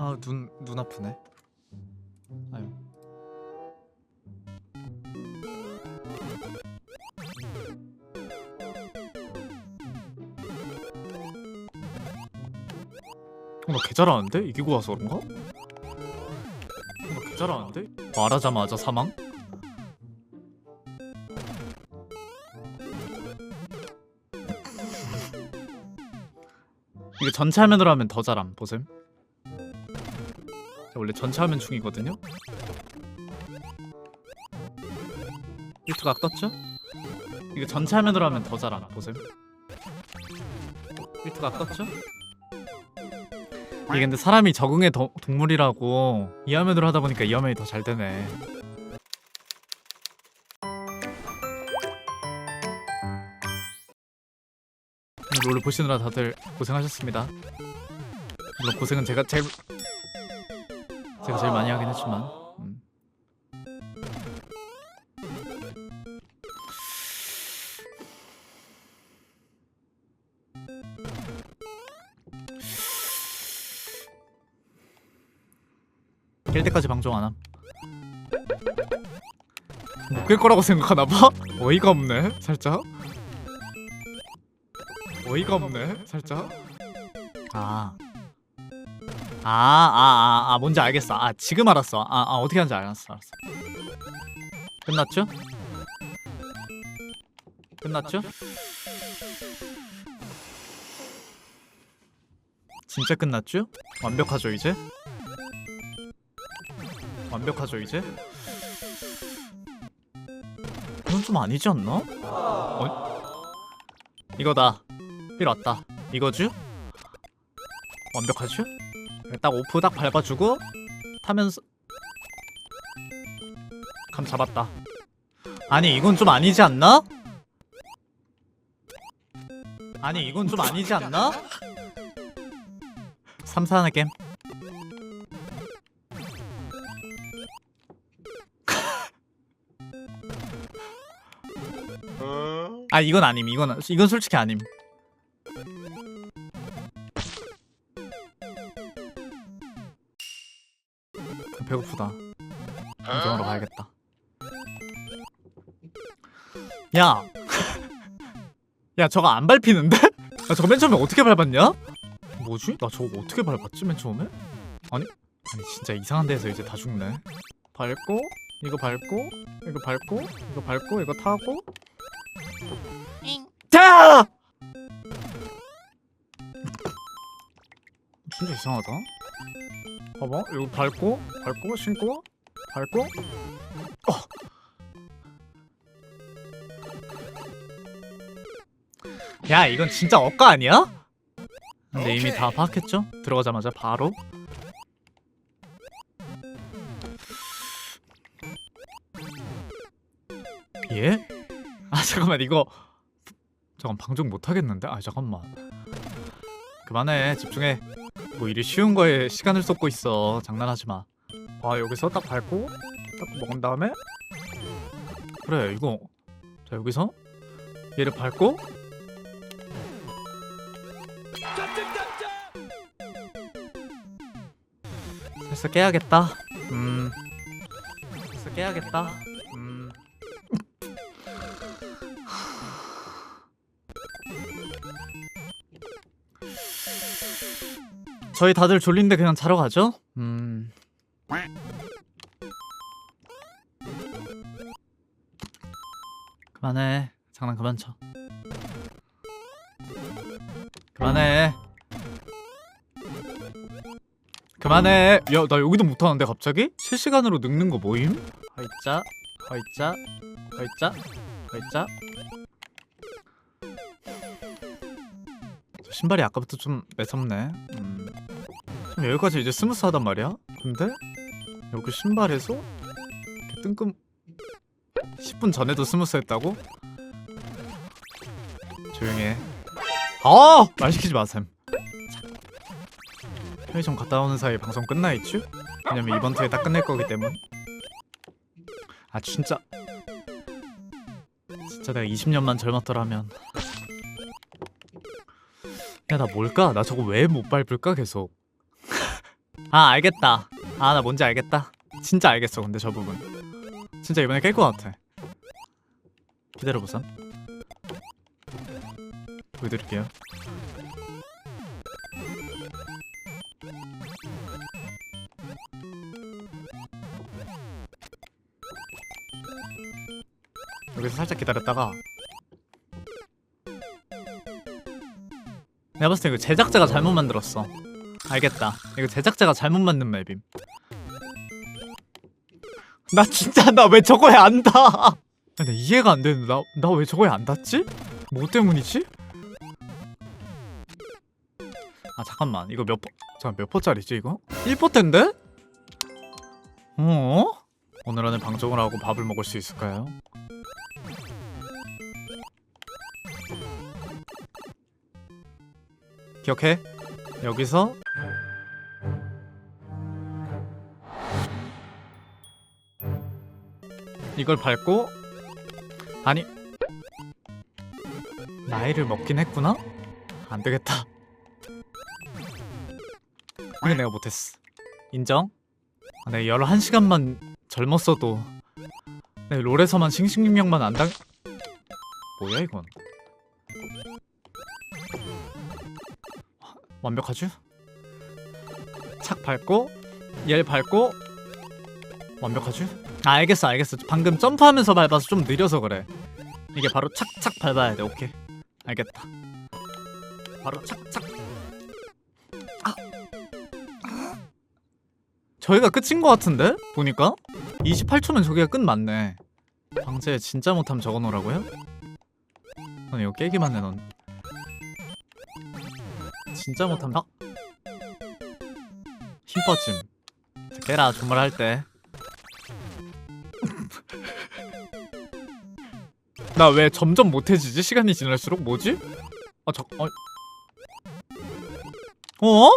아 눈 눈 아프네. 아유. 어, 나개 잘하는데? 이기고 와서 그런가? 어, 나개 잘하는데? 말하자마자 사망? 이게 전체 화면으로 하면 더 잘함 보셈 자, 원래 전체 화면 중이거든요 유튜브 각 떴죠? 이거 전체 화면으로 하면 더 잘함 보셈 유튜브 각 떴죠? 이게 근데 사람이 적응의 더- 동물이라고 이 화면으로 하다 보니까 이 화면이 더 잘 되네 롤을 보시느라 다들 고생하셨습니다. 물론 고생은 제가 제일 제가 제일 많이 하긴 했지만 음. 깰 때까지 방송 안 함. 못깰 거라고 생각하나 봐? 어이가 없네, 살짝. 어이가 없네 살짝 아. 아, 아, 아, 아, 뭔지 알겠어. 아, 지금 알았어. 아, 아, 어떻게 하는지 알았어, 알았어. 끝났죠? 끝났죠? 진짜 끝났죠? 완벽하죠, 이제? 완벽하죠, 이제? 이건 좀 아니지 않나? 어? 이거다. 필 왔다. 이거죠? 완벽하죠? 딱 오프 딱 밟아주고 타면서 감 잡았다. 아니 이건 좀 아니지 않나? 아니 이건 좀 아니지 않나? 3사 하나 게임. 아 이건 아님 이건 이건 솔직히 아님 배고프다 방송하러 가야겠다 야! 야 저거 안 밟히는데? 야 저거 맨 처음에 어떻게 밟았냐? 뭐지? 나 저거 어떻게 밟았지 맨 처음에? 아니 아니 진짜 이상한 데서 이제 다 죽네 밟고 이거 밟고 이거 밟고 이거 밟고 이거 타고 자! 진짜 이상하다. 봐봐, 이거 밟고, 밟고, 신고, 밟고. 어. 야, 이건 진짜 억까 아니야? 근데 이미 다 파악했죠? 들어가자마자 바로. 예? 아 잠깐만 이거 잠깐 방송 못 하겠는데? 아 잠깐만. 그만해 집중해. 뭐 이리 쉬운 거에 시간을 쏟고 있어. 장난하지 마. 아 여기서 딱 밟고 딱 먹은 다음에 그래 이거 자 여기서 얘를 밟고 슬슬 깨야겠다. 음. 슬슬 깨야겠다. 저희 다들 졸린데 그냥 자러 가죠? 음. 그만해. 장난 그만 쳐. 그만해. 그만해. 야, 나 여기도 못 하는데 갑자기? 실시간으로 늙는 거 뭐임? 허이짜, 허이짜, 허이짜. 저 신발이 아까부터 좀 매섭네. 음. 좀 여기까지 이제 스무스하단 말이야. 근데 여기 신발에서 뜬금 10분 전에도 스무스했다고? 조용히 해. 아! 말 시키지 마셈. 편의점 갔다 오는 사이 방송 끝나 있죠? 왜냐면 이번 주에 딱 끝낼 거기 때문. 아 진짜 진짜 내가 20년만 젊었더라면. 야 나 뭘까? 나 저거 왜 못 밟을까 계속. 아 알겠다. 아 나 뭔지 알겠다. 진짜 알겠어 근데 저 부분. 진짜 이번에 깰 것 같아. 기다려보삼 보여드릴게요. 여기서 살짝 기다렸다가 내가 봤을 때 이거 제작자가 잘못 만들었어 알겠다 이거 제작자가 잘못 만든 맵임 나 진짜 나 왜 저거에 안 닿아 근데 이해가 안 되는데 나 나 왜 저거에 안 닿지? 뭐 때문이지? 아 잠깐만 이거 몇 포... 잠깐 몇 포짜리지 이거? 1포텐데? 어? 오늘 안에 방송을 하고 밥을 먹을 수 있을까요? 기억해? 여기서 이걸 밟고 아니 나이를 먹긴 했구나? 안 되겠다. 근데 내가 못했어. 인정? 아, 내가 11시간만 젊었어도 내 롤에서만 싱싱명만 안 당... 뭐야 이건? 완벽하죠? 착 밟고 얘를 밟고 완벽하죠? 아 알겠어 알겠어. 방금 점프하면서 밟아서 좀 느려서 그래. 이게 바로 착착 밟아야 돼. 오케이. 알겠다. 바로 착착. 아. 저희가 끝인 것 같은데? 보니까? 28초면 저기가 끝 맞네. 방제 진짜 못하면 적어놓으라고요? 넌 이거 깨기만 해넌. 진짜 못하면 아! 힘 뻗짐. 깨라 조물할 때 나 왜 점점 못해지지? 시간이 지날수록 뭐지? 아 저.. 어? 어?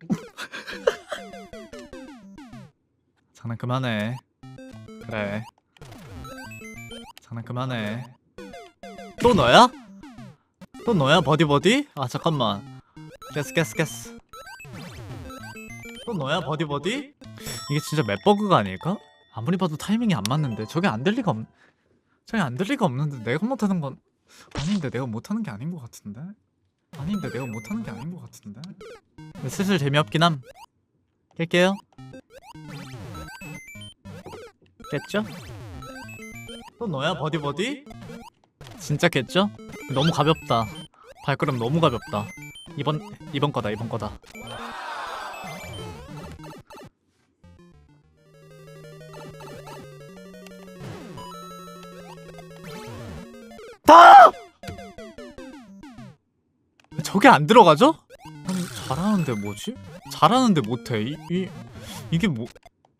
장난 그만해 그래 장난 그만해 또 너야? 또 너야 버디버디? 아 잠깐만 깨스 깨스 깨스 또 너야 버디버디? 이게 진짜 맵버그가 아닐까? 아무리 봐도 타이밍이 안 맞는데 저게 안 될 리가 없... 저게 안 될 리가 없는데 내가 못하는 건 아닌데 내가 못하는 게 아닌 것 같은데? 아닌데 내가 못하는 게 아닌 것 같은데? 슬슬 재미없긴 함 깰게요 깼죠? 또 너야 버디버디? 진짜 깼죠? 너무 가볍다 발걸음 너무 가볍다 이번 이번 거다 이번 거다 다! 저게 안 들어가죠? 아니 잘하는데 뭐지? 잘하는데 못해 이, 이 이게 뭐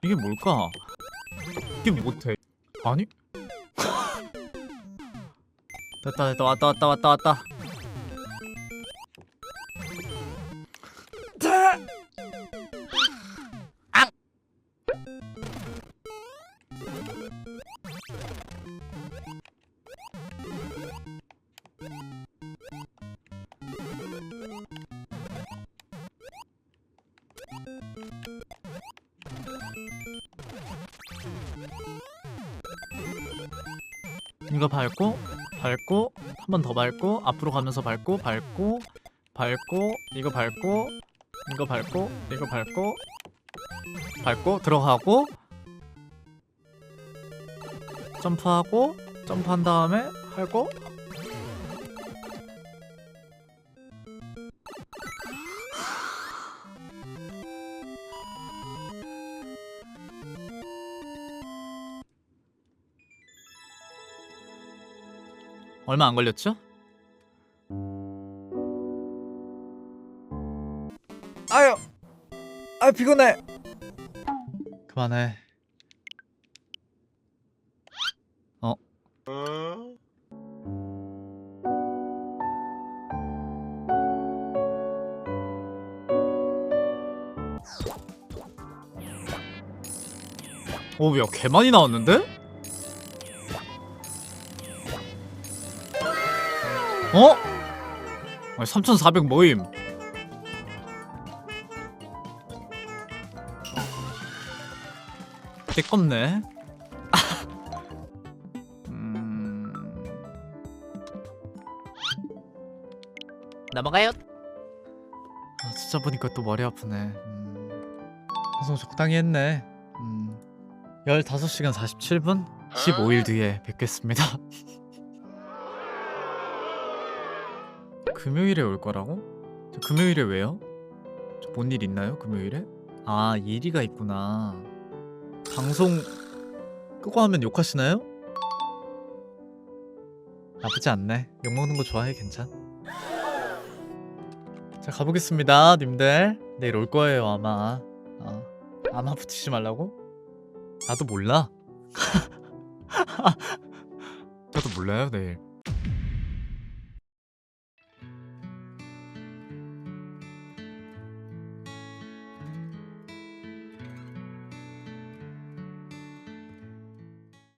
이게 뭘까? 이게 못해 아니? 됐다 됐다 왔다 왔다 왔다 왔다 이거 밟고 밟고 한 번 더 밟고 앞으로 가면서 밟고 밟고 밟고 이거 밟고 이거 밟고 이거 밟고 밟고 들어가고 점프하고 점프한 다음에 하고 얼마 안 걸렸죠? 아유, 아 피곤해. 그만해 어 오, 야, 개 많이 나왔는데? 어? 3400 모임. 개껍네. 음. 넘어가요. 아, 진짜 보니까 또 머리 아프네. 음... 방송 적당히 했네. 음... 15시간 47분? 15일 뒤에 뵙겠습니다. 금요일에 올 거라고? 저 금요일에 왜요? 저 뭔 일 있나요? 금요일에? 아, 일이가 있구나. 방송 끄고 하면 욕하시나요? 나쁘지 않네. 욕 먹는 거 좋아해, 괜찮? 자 가보겠습니다 님들 내일 올 거예요 아마 어. 아마 붙이지 말라고? 나도 몰라 나도 몰라요 내일